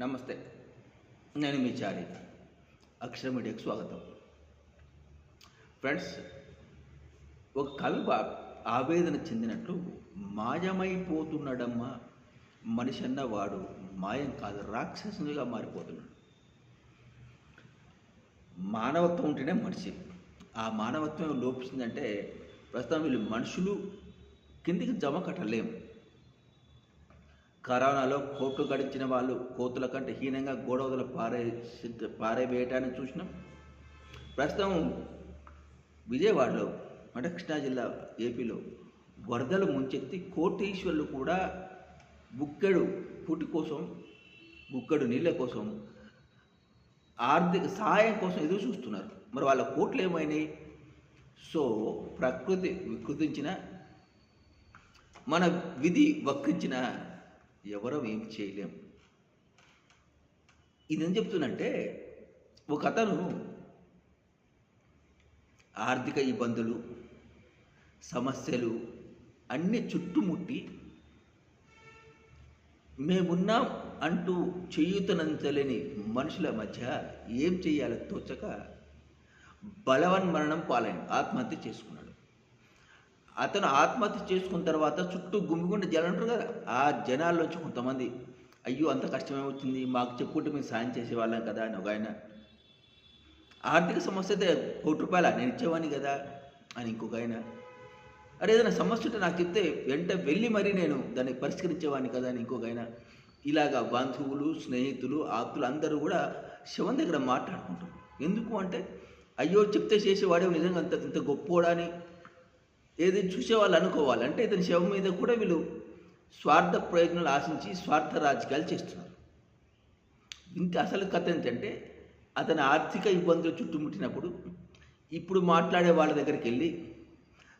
నమస్తే. నేను మీ చారి. అక్షర మీడియాకు స్వాగతం. ఫ్రెండ్స్ ఒక కవి ఆవేదన చెందినట్లు మాయమైపోతున్నాడమ్మా. మనిషి అన్నవాడు మాయం కాదు రాక్షసునిగా మారిపోతున్నాడు. మానవత్వం ఉంటేనే మనిషి. ఆ మానవత్వం లోపిస్తుందంటే ప్రస్తుతం వీళ్ళు మనుషులు కిందికి జమ కట్టలేము. కరోనాలో కోట్లు గడించిన వాళ్ళు కోతుల కంటే హీనంగా గోడవదలు పారే పారేవేయటాన్ని చూసినాం. ప్రస్తుతం విజయవాడలో అంటే కృష్ణా జిల్లా ఏపీలో వరదలు ముంచెత్తి కోటీశ్వర్లు కూడా బుక్కెడు పుట్టి కోసం బుక్కెడు నీళ్ళ కోసం ఆర్థిక సహాయం కోసం ఎదురు చూస్తున్నారు. మరి వాళ్ళ కోట్లు ఏమైనాయి? సో ప్రకృతి వికృతించిన మన విధి వక్రించిన ఎవరో ఏం చేయలేం. ఇదేం చెప్తున్నంటే ఒక అతను ఆర్థిక ఇబ్బందులు సమస్యలు అన్నీ చుట్టుముట్టి మేమున్నాం అంటూ చేయుతనంచలేని మనుషుల మధ్య ఏం చేయాలో తోచక బలవన్మరణం పాలైన ఆత్మహత్య చేసుకున్నాడు. అతను ఆత్మహత్య చేసుకున్న తర్వాత చుట్టూ గుమ్మిగుండి జనాలు ఉంటారు కదా ఆ జనాల్లోంచి కొంతమంది అయ్యో అంత కష్టమేమవుతుంది మాకు చెప్పుకుంటే మేము సాయం చేసేవాళ్ళం కదా అని ఒక ఆయన ఆర్థిక సమస్య అయితే కోటి రూపాయల నేను ఇచ్చేవాడిని కదా అని ఇంకొక ఆయన అరే ఏదైనా సమస్య ఉంటే నాకు చెప్తే వెంట వెళ్ళి మరీ నేను దాన్ని పరిష్కరించేవాడిని కదా అని ఇంకొక ఆయన ఇలాగా బంధువులు స్నేహితులు ఆప్తులు అందరూ కూడా శవం దగ్గర మాట్లాడుకుంటారు. ఎందుకు అంటే అయ్యో చెప్తే చేసేవాడే నిజంగా అంత ఇంత అని ఏది చూసేవాళ్ళు అనుకోవాలి. అంటే ఇతని శవం మీద కూడా వీళ్ళు స్వార్థ ప్రయోజనాలు ఆశించి స్వార్థ రాజకీయాలు చేస్తున్నారు. ఇంకా అసలు కథ ఏంటంటే అతని ఆర్థిక ఇబ్బందులు చుట్టుముట్టినప్పుడు ఇప్పుడు మాట్లాడే వాళ్ళ దగ్గరికి వెళ్ళి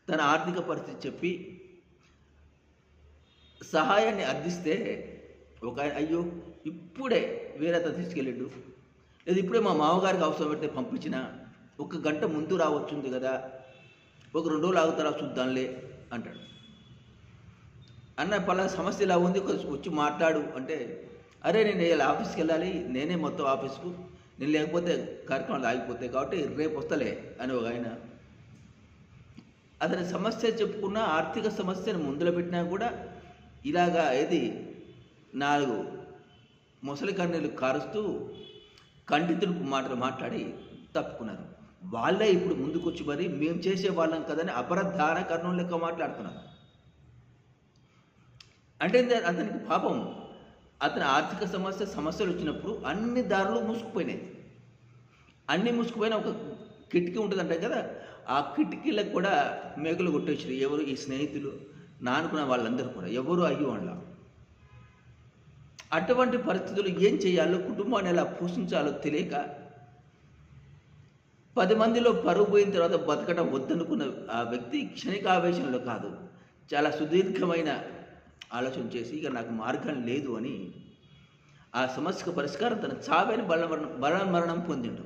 తన ఆర్థిక పరిస్థితి చెప్పి సహాయాన్ని అర్థిస్తే ఒక అయ్యో ఇప్పుడే వేరే అతను తీసుకెళ్ళాడు లేదు ఇప్పుడే మా మామగారికి అవసరం పెడితే పంపించిన ఒక గంట ముందు రావచ్చుంది కదా. ఒక రెండు రోజులు ఆగుతారా చూద్దాంలే అంటాడు. అన్న పలా సమస్య ఇలా ఉంది వచ్చి మాట్లాడు అంటే అరే నేను ఇలా ఆఫీస్కి వెళ్ళాలి నేనే మొత్తం ఆఫీస్కు నేను లేకపోతే కార్యక్రమాలు ఆగిపోతాయి కాబట్టి రేపు వస్తలే అని ఒక ఆయన. అతని సమస్య చెప్పుకున్న ఆర్థిక సమస్యను ముందులో పెట్టినా కూడా ఇలాగా ఏది నాలుగు ముసలి కన్నీళ్ళు కారుస్తూ ఖండితుడు మాటలు మాట్లాడి తప్పుకున్నారు. వాళ్ళే ఇప్పుడు ముందుకొచ్చి మరి మేము చేసే వాళ్ళం కదని అపరధార కర్ణం లెక్క మాట్లాడుతున్నారు. అంటే అతనికి పాపం. అతని ఆర్థిక సమస్య సమస్యలు వచ్చినప్పుడు అన్ని దారులు మూసుకుపోయినాయి. అన్ని మూసుకుపోయిన ఒక కిటికీ ఉంటుందంట కదా ఆ కిటికీలకు కూడా మేకలు కొట్టేసారు ఎవరు ఈ స్నేహితులు? నానుకున్న వాళ్ళందరూ కూడా. ఎవరు అయ్యి వాళ్ళ అటువంటి పరిస్థితులు ఏం చేయాలో కుటుంబాన్ని ఎలా పోషించాలో తెలియక పది మందిలో పరుగు పోయిన తర్వాత బతకడం వద్దనుకున్న ఆ వ్యక్తి క్షణికావేశంలో కాదు. చాలా సుదీర్ఘమైన ఆలోచన చేసి ఇక నాకు మార్గం లేదు అని ఆ సమస్యకు పరిష్కారం తన చావైన బల బల మరణం పొందిండు.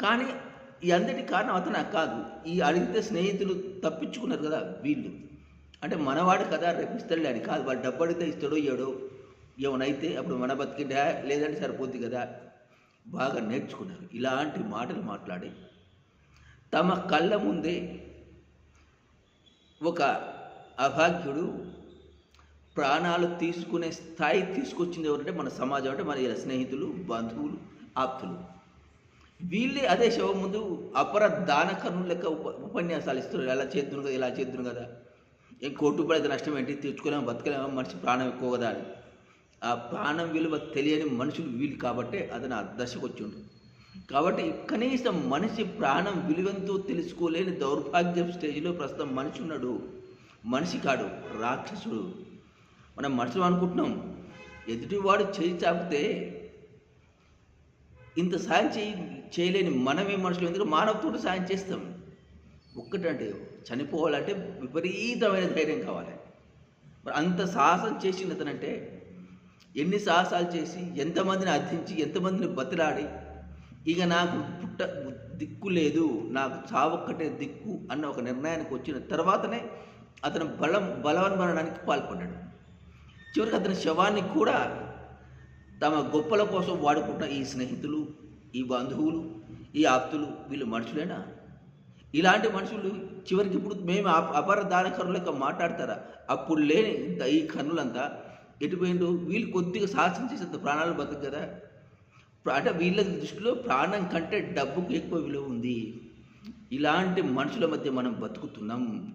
కానీ ఈ అందటి కారణం అతను కాదు. ఈ అడిగితే స్నేహితులు తప్పించుకున్నారు కదా వీళ్ళు. అంటే మనవాడు కదా రేపు అని కాదు. వాడు డబ్బు అడిగితే ఇస్తాడో ఏడో ఏమైనా అయితే అప్పుడు మన బతికిండా లేదంటే సరిపోద్ది కదా. బాగా నేర్చుకున్నారు. ఇలాంటి మాటలు మాట్లాడి తమ కళ్ళ ముందే ఒక అభాగ్యుడు ప్రాణాలు తీసుకునే స్థాయి తీసుకొచ్చింది ఎవరంటే మన సమాజం అంటే మన స్నేహితులు బంధువులు ఆప్తులు. వీళ్ళే అదే శవం ముందు అపర దాన లెక్క ఉప ఉపన్యాసాలు ఇస్తున్నారు. ఎలా చేద్దును కదా ఇలా చేద్దును కదా. ఏం కోటి పడితే నష్టం ఏంటి? తెచ్చుకోలేము బతకలేము? మనిషి ప్రాణం ఎక్కువ కదా అని. ఆ ప్రాణం విలువ తెలియని మనుషులు వీళ్ళు కాబట్టే అతను ఆ దశకు వచ్చిండు. కాబట్టి కనీసం మనిషి ప్రాణం విలువెంతో తెలుసుకోలేని దౌర్భాగ్యం స్టేజ్లో ప్రస్తుతం మనిషి ఉన్నాడు. మనిషి కాడు రాక్షసుడు. మనం మనుషులు అనుకుంటున్నాం. ఎదుటివాడు చేయి చాపితే ఇంత సాయం చేయి చేయలేని మనమే మనుషులు. ఎందుకు మానవతోటి సాయం చేస్తాం. ఒక్కటంటే చనిపోవాలంటే విపరీతమైన ధైర్యం కావాలి. మరి అంత సాహసం చేసింది అతనంటే ఎన్ని సాహసాలు చేసి ఎంతమందిని అర్థించి ఎంతమందిని బతిలాడి ఇక నాకు పుట్ట దిక్కు లేదు నాకు చావొక్కటే దిక్కు అన్న ఒక నిర్ణయానికి వచ్చిన తర్వాతనే అతను బలం బలవన్మరణానికి పాల్పడ్డాడు. చివరికి అతని శవాన్ని కూడా తమ గొప్పల కోసం వాడుకుంటున్న ఈ స్నేహితులు ఈ బంధువులు ఈ ఆప్తులు వీళ్ళు మనుషులేనా? ఇలాంటి మనుషులు చివరికి ఇప్పుడు మేము అపర దానకరులక మాట్లాడతారా? అప్పుడు లేని ఇంత ఈ కన్నులంతా ఎటుపోయిండు వీళ్ళు కొద్దిగా సాహసం చేసేంత ప్రాణాలు బతుకు కదా. అంటే వీళ్ళ దృష్టిలో ప్రాణం కంటే డబ్బుకు ఎక్కువ విలువ ఉంది. ఇలాంటి మనుషుల మధ్య మనం బతుకుతున్నాం.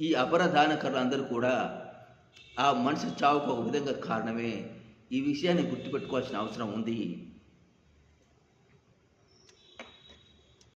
ఈ అపరదానకరులు అందరూ కూడా ఆ మనిషి చావుకు ఒక విధంగా కారణమే. ఈ విషయాన్ని గుర్తుపెట్టుకోవాల్సిన అవసరం ఉంది.